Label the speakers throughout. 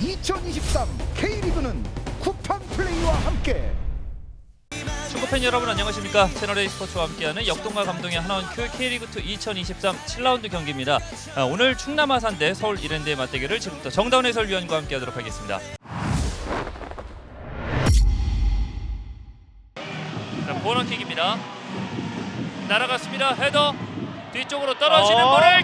Speaker 1: 2023 K리그는 쿠팡 플레이와 함께.
Speaker 2: 축구팬 여러분 안녕하십니까? 채널A 스포츠와 함께하는 역동과 감동의 하나원 큐 K리그2 2023 7라운드 경기입니다. 아, 오늘 충남 아산 대 서울 이랜드의 맞대결을 지금부터 정다운 해설위원과 함께하도록 하겠습니다. 자 코너킥입니다. 날아갔습니다. 헤더! 뒤쪽으로 떨어지는
Speaker 3: 어.
Speaker 2: 볼을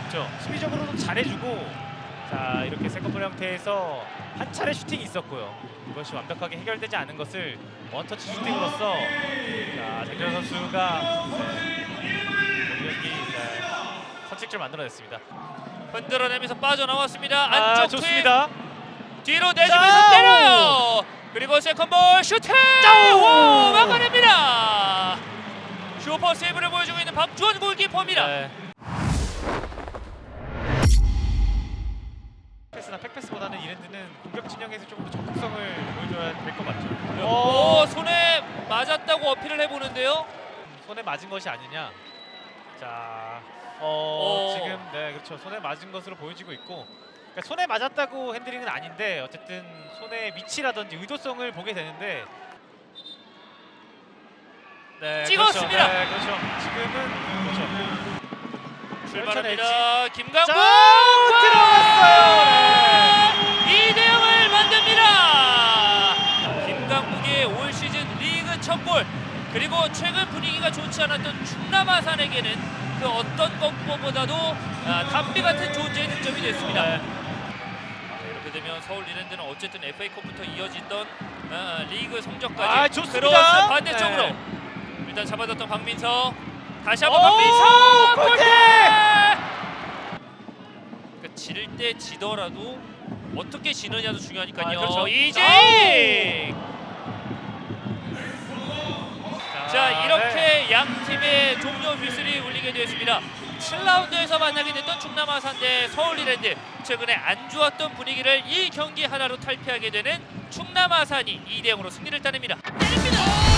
Speaker 3: 없죠. 수비적으로도 잘해주고 자 이렇게 세컨볼 형태에서 한 차례 슈팅이 있었고요. 이것이 완벽하게 해결되지 않은 것을 원터치 슈팅으로서 자 장준영 선수가 경기 네, 선취점을 만들어냈습니다.
Speaker 2: 흔들어내면서 빠져나왔습니다
Speaker 3: 아
Speaker 2: 안쪽 투입
Speaker 3: 좋습니다.
Speaker 2: 뒤로 내주면서! 때려요. 그리고 세컨볼 슈팅!
Speaker 3: 오,
Speaker 2: 막아냅니다. 슈퍼 세이브를 보여주고 있는 박주원 골키퍼입니다.
Speaker 3: 네. 패스나 팩패스보다는 이랜드는 공격 진영에서 조금 더 적극성을 보여줘야 될 것 같죠.
Speaker 2: 오, 손에 맞았다고 어필을 해보는데요.
Speaker 3: 손에 맞은 것이 아니냐. 자, 어,
Speaker 2: 오.
Speaker 3: 지금 네 그렇죠. 손에 맞은 것으로 보여지고 있고. 그러니까 손에 맞았다고 핸들링은 아닌데 어쨌든 손의 위치라든지 의도성을 보게 되는데. 네,
Speaker 2: 찍었습니다.
Speaker 3: 그렇죠. 네, 그렇죠. 지금은 그렇죠.
Speaker 2: 출발합니다. 김강국
Speaker 3: 자, 들어갔어요.
Speaker 2: 리그 첫 골. 그리고 최근 분위기가 좋지 않았던 충남 아산에게는 그 어떤 것보다도 아, 담비 같은 존재의 득점이 됐습니다.
Speaker 3: 네.
Speaker 2: 네, 이렇게 되면 서울 이랜드는 어쨌든 FA컵부터 이어지던 아, 리그 성적까지
Speaker 3: 아, 좋습니다.
Speaker 2: 들어왔어요. 반대쪽으로
Speaker 3: 네.
Speaker 2: 일단 잡아줬던 박민서 다시 한번
Speaker 3: 오,
Speaker 2: 박민서
Speaker 3: 골대!
Speaker 2: 골대! 그러니까 질 때 지더라도 어떻게 지느냐도 중요하니까요.
Speaker 3: 아, 그렇죠.
Speaker 2: 이제 자
Speaker 3: 네.
Speaker 2: 이렇게 양 팀의 종료 휘슬이 울리게 되었습니다. 7라운드에서 만나게 됐던 충남 아산 대 서울 이랜드 최근에 안 좋았던 분위기를 이 경기 하나로 탈피하게 되는 충남 아산이 2대 0으로 승리를 따냅니다. 때립니다.